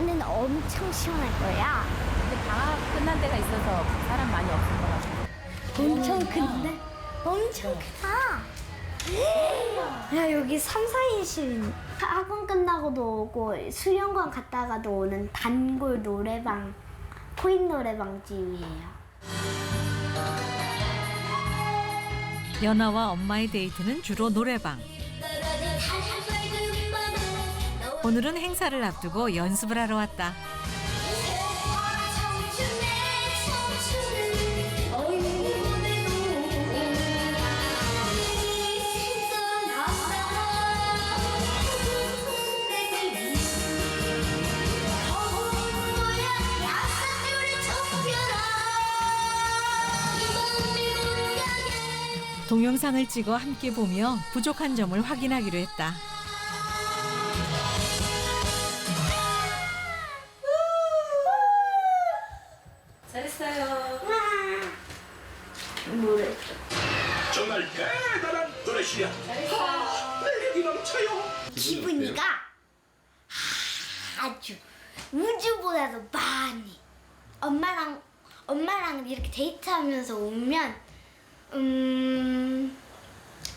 안은 엄청 시원할 거야. 근데 방학 끝난 데가 있어서 사람 많이 없을 것 같아요. 엄청 큰데? 엄청 크다. 야 여기 3, 4인실 학원 끝나고도 오고 수련관 갔다가도 오는 단골 노래방 코인 노래방 집이에요. 연아와 엄마의 데이트는 주로 노래방. 오늘은 행사를 앞두고 연습을 하러 왔다. 동영상을 찍어 함께 보며 부족한 점을 확인하기로 했다. 잘했어요. 노래. 정말 대단한 노래시야. 아, 매력이 넘쳐요. 기분이가 아주 우주보다도 많이 엄마랑 엄마랑 이렇게 데이트하면서 오면 음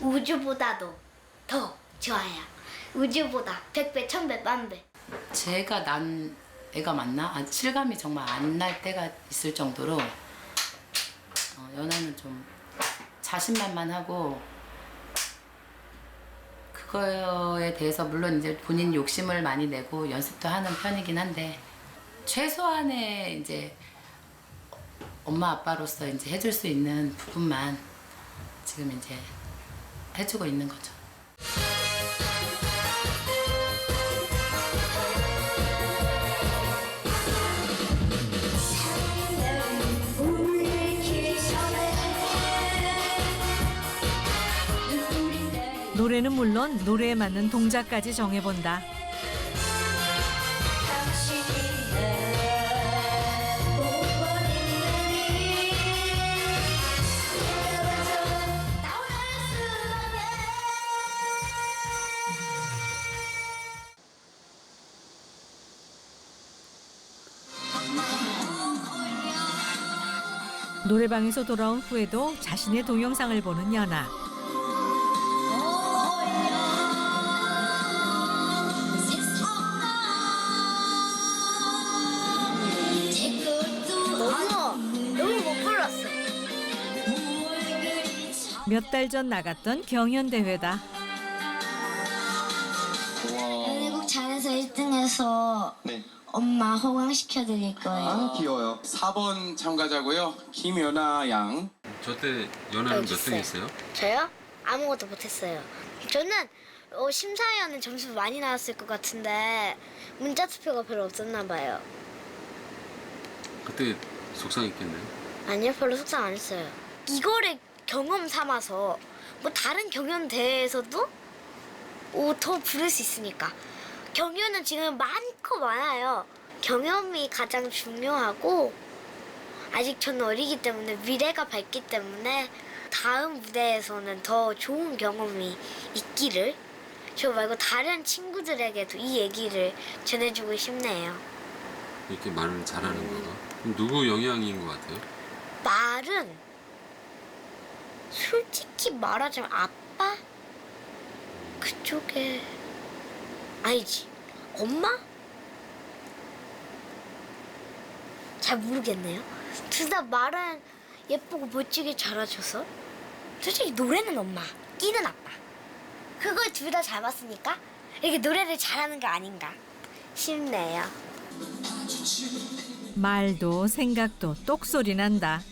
우주보다도 더 좋아요. 우주보다 백배 천배 만배. 제가 난 애가 맞나? 아, 실감이 정말 안 날 때가 있을 정도로 어, 연애는 좀 자신만만하고 그거에 대해서 물론 이제 본인 욕심을 많이 내고 연습도 하는 편이긴 한데 최소한의 이제 엄마 아빠로서 이제 해줄 수 있는 부분만 지금 이제 해주고 있는 거죠. 노래는 물론 노래에 맞는 동작까지 정해본다. 노래방에서 돌아온 후에도 자신의 동영상을 보는 연아. 몇 달 전 나갔던 경연 대회다. 연예국 잘해서 1등해서 네. 엄마 호강시켜 드릴 거예요. 아 귀여워요. 4번 참가자고요. 김연아 양. 저 때 연하는 몇 등 했어요? 저요? 아무것도 못했어요. 저는 어, 심사위원은 점수 많이 나왔을 것 같은데 문자 투표가 별로 없었나 봐요. 그때 속상했겠네. 아니요, 별로 속상 안 했어요. 이거를 경험 삼아서 뭐 다른 경연 대회에서도 오, 더 부를 수 있으니까. 경연은 지금 많고 많아요. 경험이 가장 중요하고 아직 저는 어리기 때문에 미래가 밝기 때문에 다음 무대에서는 더 좋은 경험이 있기를 저 말고 다른 친구들에게도 이 얘기를 전해주고 싶네요. 이렇게 말을 잘하는 거가. 누구 영향인 것 같아요? 말은 솔직히 말하자면 아빠? 그쪽에 아니지. 엄마? 잘 모르겠네요. 둘 다 말은 예쁘고 멋지게 잘하셔서. 솔직히 노래는 엄마 끼는 아빠. 그걸 둘 다 잘 봤으니까 이렇게 노래를 잘하는 거 아닌가 싶네요. 말도 생각도 똑소리 난다.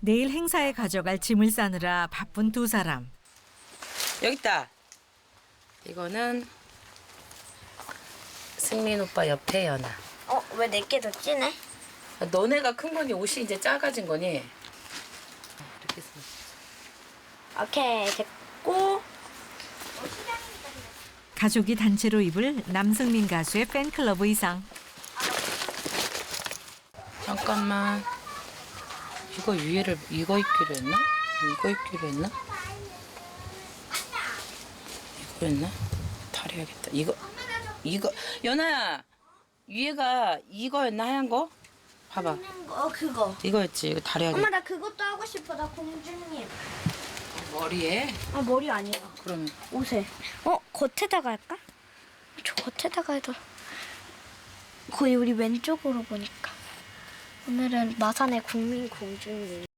내일 행사에 가져갈 짐을 싸느라 바쁜 두 사람. 여기 있다. 이거는 승민 오빠 옆에 연아. 어 왜 내게 더 진해? 너네가 큰 거니 옷이 이제 작아진 거니? 이렇게 해서 오케이 됐고 가족이 단체로 입을 남승민 가수의 팬클럽 의상. 잠깐만. 이거 위에를 이거 입기로 했나? 이거 입기로 했나? 이거였나? 다려야겠다. 이거 이거 연아야 위에가 이거였나 하얀 거? 봐봐 어 그거. 이거였지. 이거 다려야 돼. 엄마 나 그것도 하고 싶어. 나 공주님. 머리에 아 머리 아니야. 그러면 옷에. 어 겉에다가 할까? 저 겉에다가 해도 거의 우리 왼쪽으로 보니까. 오늘은 마산의 국민 공주님.